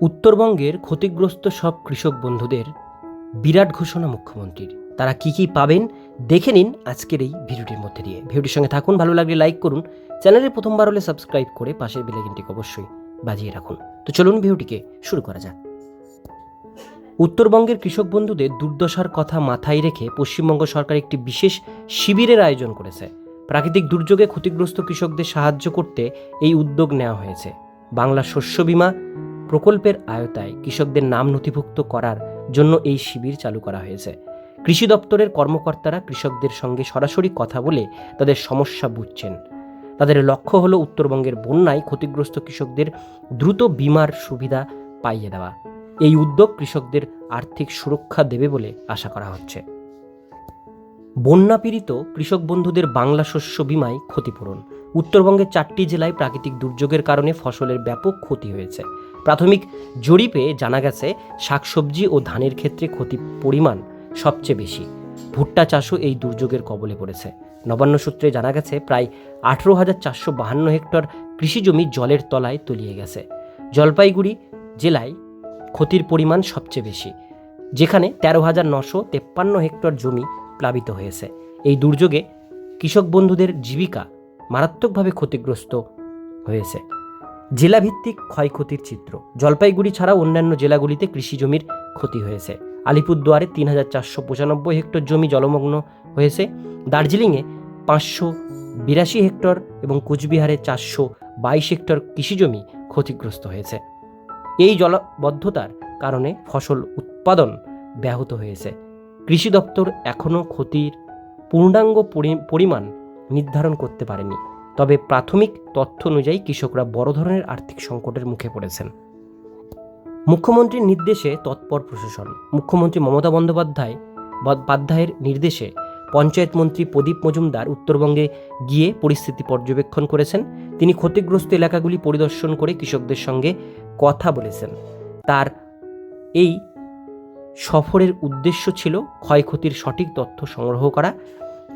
উত্তরবঙ্গের ক্ষতিগ্রস্ত সব কৃষক বন্ধুদের বিরাট ঘোষণা মুখ্যমন্ত্রীর। তারা কি কি পাবেন দেখে নিন আজকের এই ভিডিওটির মধ্যে দিয়ে। ভিডিওটির সঙ্গে থাকুন, ভালো লাগলে লাইক করুন। চ্যানেলে প্রথমবার হলে সাবস্ক্রাইব করে পাশের বেলাইকিনটিকে অবশ্যই বাজিয়ে রাখুন। তো চলুন ভিডিওটিকে শুরু করা যাক। উত্তরবঙ্গের কৃষক বন্ধুদের দুর্দশার কথা মাথায় রেখে পশ্চিমবঙ্গ সরকার একটি বিশেষ শিবিরের আয়োজন করেছে। প্রাকৃতিক দুর্যোগে ক্ষতিগ্রস্ত কৃষকদের সাহায্য করতে এই উদ্যোগ নেওয়া হয়েছে। বাংলা শস্য বীমা প্রকল্পের আয়তায় কৃষকদের নাম নথিভুক্ত করার জন্য এই শিবির চালু করা হয়েছে। কৃষি দপ্তরের কর্মকর্তারা কৃষকদের সঙ্গে সরাসরি কথা বলে তাদের সমস্যা বুঝছেন। তাদের লক্ষ্য হলো উত্তরবঙ্গের বন্যায় ক্ষতিগ্রস্ত কৃষকদের দ্রুত বীমার সুবিধা পাইয়ে দেওয়া। এই উদ্যোগ কৃষকদের আর্থিক সুরক্ষা দেবে বলে আশা করা হচ্ছে। বন্যাপীড়িত কৃষক বন্ধুদের বাংলা শস্য বিমায় ক্ষতিপূরণ। উত্তরবঙ্গের চারটি জেলায় প্রাকৃতিক দুর্যোগের কারণে ফসলের ব্যাপক ক্ষতি হয়েছে। প্রাথমিক জরিপে জানা গেছে, শাকসবজি ও ধানের ক্ষেত্রে ক্ষতি পরিমাণ সবচেয়ে বেশি। ভুট্টা চাষও এই দুর্যোগের কবলে পড়েছে। নবান্ন সূত্রে জানা গেছে, প্রায় আঠেরো হাজার চারশো বাহান্ন হেক্টর কৃষিজমি জলের তলায় তলিয়ে গেছে। জলপাইগুড়ি জেলায় ক্ষতির পরিমাণ সবচেয়ে বেশি, যেখানে তেরো হাজার নশো তেপ্পান্ন হেক্টর জমি প্লাবিত হয়েছে। এই দুর্যোগে কৃষক বন্ধুদের জীবিকা মারাত্মকভাবে ক্ষতিগ্রস্ত হয়েছে। জেলাভিত্তিক ক্ষয়ক্ষতির চিত্র। জলপাইগুড়ি ছাড়াও অন্যান্য জেলাগুলিতে কৃষি জমির ক্ষতি হয়েছে। আলিপুরদুয়ারে তিন হাজার চারশো পঁচানব্বই হেক্টর জমি জলমগ্ন হয়েছে। দার্জিলিংয়ে পাঁচশো বিরাশি হেক্টর এবং কুচবিহারে চারশো বাইশ হেক্টর কৃষি জমি ক্ষতিগ্রস্ত হয়েছে। এই জলবদ্ধতার কারণে ফসল উৎপাদন ব্যাহত হয়েছে। কৃষি দপ্তর এখনও ক্ষতির পূর্ণাঙ্গ পরি- পরিমাণ নির্ধারণ করতে পারেনি। তবে প্রাথমিক তথ্য অনুযায়ী কৃষকরা বড় ধরনের আর্থিক সংকটের মুখে পড়েছেন। মুখ্যমন্ত্রীর নির্দেশে তৎপর প্রশাসন। মুখ্যমন্ত্রী মমতা বন্দ্যোপাধ্যায় বন্দ্যোপাধ্যায়ের নির্দেশে পঞ্চায়েত মন্ত্রী প্রদীপ মজুমদার উত্তরবঙ্গে গিয়ে পরিস্থিতি পর্যবেক্ষণ করেছেন। তিনি ক্ষতিগ্রস্ত এলাকাগুলি পরিদর্শন করে কৃষকদের সঙ্গে কথা বলেছেন। তার এই সফরের উদ্দেশ্য ছিল ক্ষয়ক্ষতির সঠিক তথ্য সংগ্রহ করা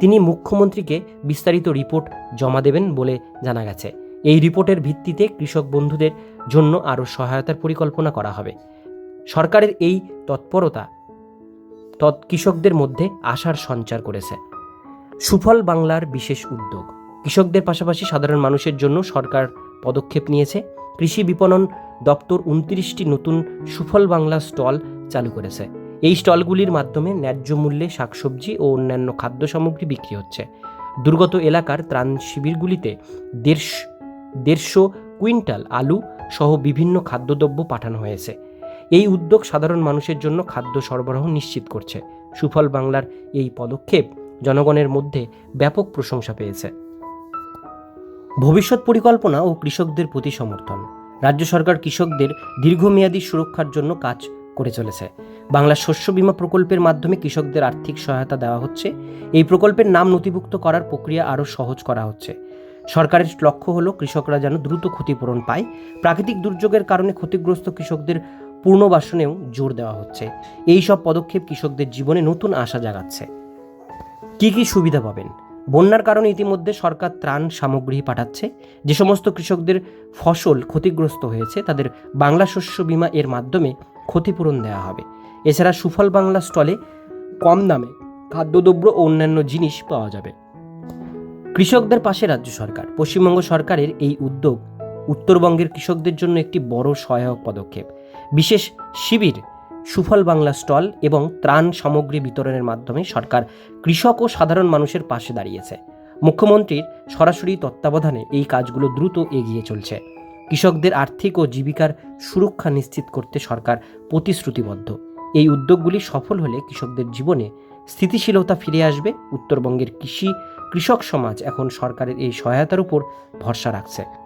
তিনি মুখ্যমন্ত্রীকে বিস্তারিত রিপোর্ট জমা দেবেন বলে জানা গেছে। এই রিপোর্টের ভিত্তিতে কৃষক বন্ধুদের জন্য আরও সহায়তার পরিকল্পনা করা হবে। সরকারের এই তৎপরতা তৎ কৃষকদের মধ্যে আশার সঞ্চার করেছে। সুফল বাংলার বিশেষ উদ্যোগ। কৃষকদের পাশাপাশি সাধারণ মানুষের জন্য সরকার পদক্ষেপ নিয়েছে। কৃষি বিপণন দপ্তর উনত্রিশটি নতুন সুফল বাংলা স্টল চালু করেছে। এই স্টলগুলির মাধ্যমে ন্যায্য মূল্যে শাকসবজি ও অন্যান্য খাদ্য সামগ্রী বিক্রি হচ্ছে। দুর্গত এলাকার ত্রাণ শিবিরগুলিতে দেড়শো দেড়শো কুইন্টাল আলু সহ বিভিন্ন খাদ্যদ্রব্য পাঠানো হয়েছে। এই উদ্যোগ সাধারণ মানুষের জন্য খাদ্য সরবরাহ নিশ্চিত করছে। সুফল বাংলার এই পদক্ষেপ জনগণের মধ্যে ব্যাপক প্রশংসা পেয়েছে। ভবিষ্যৎ পরিকল্পনা ও কৃষকদের প্রতি সমর্থন। রাজ্য সরকার কৃষকদের দীর্ঘমেয়াদী সুরক্ষার জন্য কাজ করে চলেছে। বাংলা শস্য বীমা প্রকল্পের মাধ্যমে কৃষকদের আর্থিক সহায়তা দেওয়া হচ্ছে। এই প্রকল্পের নাম নথিভুক্ত করার প্রক্রিয়া আরও সহজ করা হচ্ছে। সরকারের লক্ষ্য হলো কৃষকরা যেন দ্রুত ক্ষতিপূরণ পায়। প্রাকৃতিক দুর্যোগের কারণে ক্ষতিগ্রস্ত কৃষকদের পুনর্বাসনেও জোর দেওয়া হচ্ছে। এই সব পদক্ষেপ কৃষকদের জীবনে নতুন আশা জাগাচ্ছে। কি কি সুবিধা পাবেন? বন্যার কারণে ইতিমধ্যে সরকার ত্রাণ সামগ্রী পাঠাচ্ছে। যে সমস্ত কৃষকদের ফসল ক্ষতিগ্রস্ত হয়েছে, তাদের বাংলা শস্য বীমা এর মাধ্যমে ক্ষতিপূরণ দেওয়া হবে। এছাড়া সুফল বাংলা স্টলে কম দামে খাদ্যদ্রব্য ও অন্যান্য জিনিস পাওয়া যাবে। কৃষকদের পাশে রাজ্য সরকার। পশ্চিমবঙ্গ সরকারের এই উদ্যোগ উত্তরবঙ্গের কৃষকদের জন্য একটি বড় সহায়ক পদক্ষেপ। বিশেষ শিবির, সুফল বাংলা স্টল এবং ত্রাণ সামগ্রী বিতরণের মাধ্যমে সরকার কৃষক ও সাধারণ মানুষের পাশে দাঁড়িয়েছে। মুখ্যমন্ত্রীর সরাসরি তত্ত্বাবধানে এই কাজগুলো দ্রুত এগিয়ে চলছে। কৃষকদের আর্থিক ও জীবিকার সুরক্ষা নিশ্চিত করতে সরকার প্রতিশ্রুতিবদ্ধ। এই উদ্যোগগুলি সফল হলে কৃষকদের জীবনে স্থিতিশীলতা ফিরে আসবে, উত্তরবঙ্গের কৃষি, কৃষক সমাজ এখন সরকারের এই সহায়তার উপর ভরসা রাখছে।